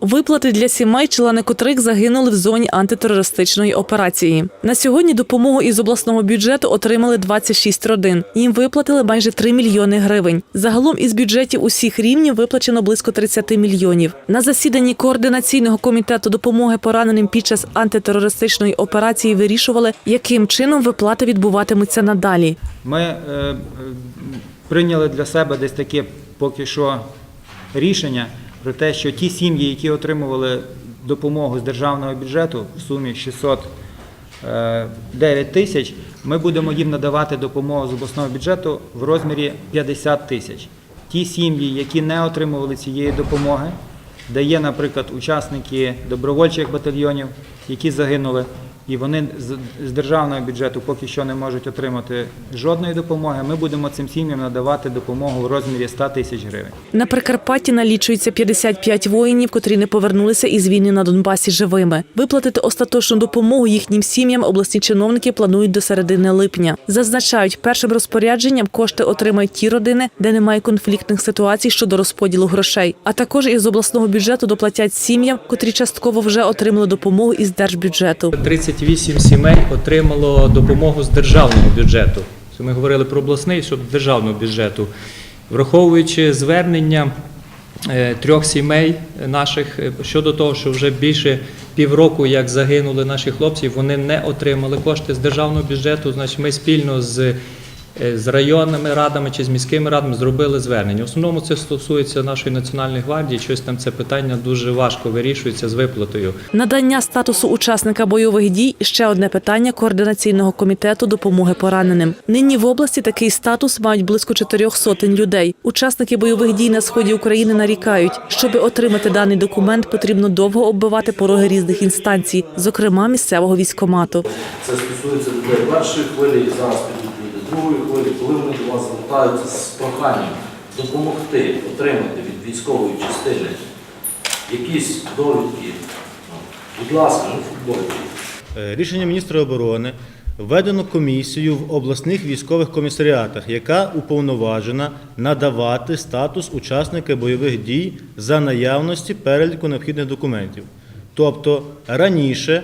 Виплати для сімей, члени котрих загинули в зоні антитерористичної операції. На сьогодні допомогу із обласного бюджету отримали 26 родин. Їм виплатили майже 3 мільйони гривень. Загалом із бюджетів усіх рівнів виплачено близько 30 мільйонів. На засіданні координаційного комітету допомоги пораненим під час антитерористичної операції вирішували, яким чином виплати відбуватимуться надалі. Ми е, прийняли для себе десь таке поки що рішення про те, що ті сім'ї, які отримували допомогу з державного бюджету в сумі 609 тисяч, ми будемо їм надавати допомогу з обласного бюджету в розмірі 50 тисяч. Ті сім'ї, які не отримували цієї допомоги, де є, наприклад, учасники добровольчих батальйонів, які загинули, і вони з, з державного бюджету поки що не можуть отримати жодної допомоги. Ми будемо цим сім'ям надавати допомогу в розмірі 100 тисяч гривень. На Прикарпатті налічується 55 воїнів, котрі не повернулися із війни на Донбасі живими. Виплатити остаточну допомогу їхнім сім'ям обласні чиновники планують до середини липня. Зазначають, першим розпорядженням кошти отримають ті родини, де немає конфліктних ситуацій щодо розподілу грошей. А також із обласного бюджету доплатять сім'ям, котрі частково вже отримали допомогу із держбюджету. 38 сімей отримало допомогу з державного бюджету. Ми говорили про обласний, щодо державного бюджету. Враховуючи звернення е, трьох сімей наших е, щодо того, що вже більше півроку, як загинули наші хлопці, вони не отримали кошти з державного бюджету. Значить, ми спільно з, з районними радами чи з міськими радами зробили звернення. В основному це стосується нашої національної гвардії. Щось там це питання дуже важко вирішується з виплатою. Надання статусу учасника бойових дій ще одне питання координаційного комітету допомоги пораненим. Нині в області такий статус мають близько чотирьох сотень людей. Учасники бойових дій на сході України нарікають, щоб отримати даний документ, потрібно довго оббивати пороги різних інстанцій, зокрема місцевого військомату. Це стосується людей першої хвилі і зараз підуть другої хвилі, коли вони до вас звертаються з проханням допомогти отримати від військової частини якісь довідки. ну, Будь ласка, ну футболки. Е, Рішення міністра оборони введено комісію в обласних військових комісаріатах, яка уповноважена надавати статус учасника бойових дій за наявності переліку необхідних документів. Тобто раніше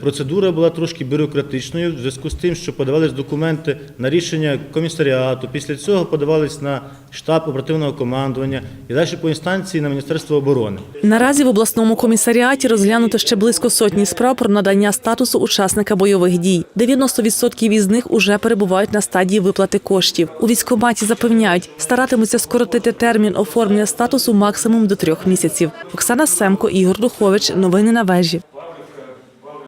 процедура була трошки бюрократичною в зв'язку з тим, що подавались документи на рішення комісаріату, після цього подавались на штаб оперативного командування і далі по інстанції на Міністерство оборони. Наразі в обласному комісаріаті розглянуто ще близько сотні справ про надання статусу учасника бойових дій. 90% із них уже перебувають на стадії виплати коштів. У військкоматі запевняють, старатимуться скоротити термін оформлення статусу максимум до трьох місяців. Оксана Семко, Ігор Духович. Новини на вежі.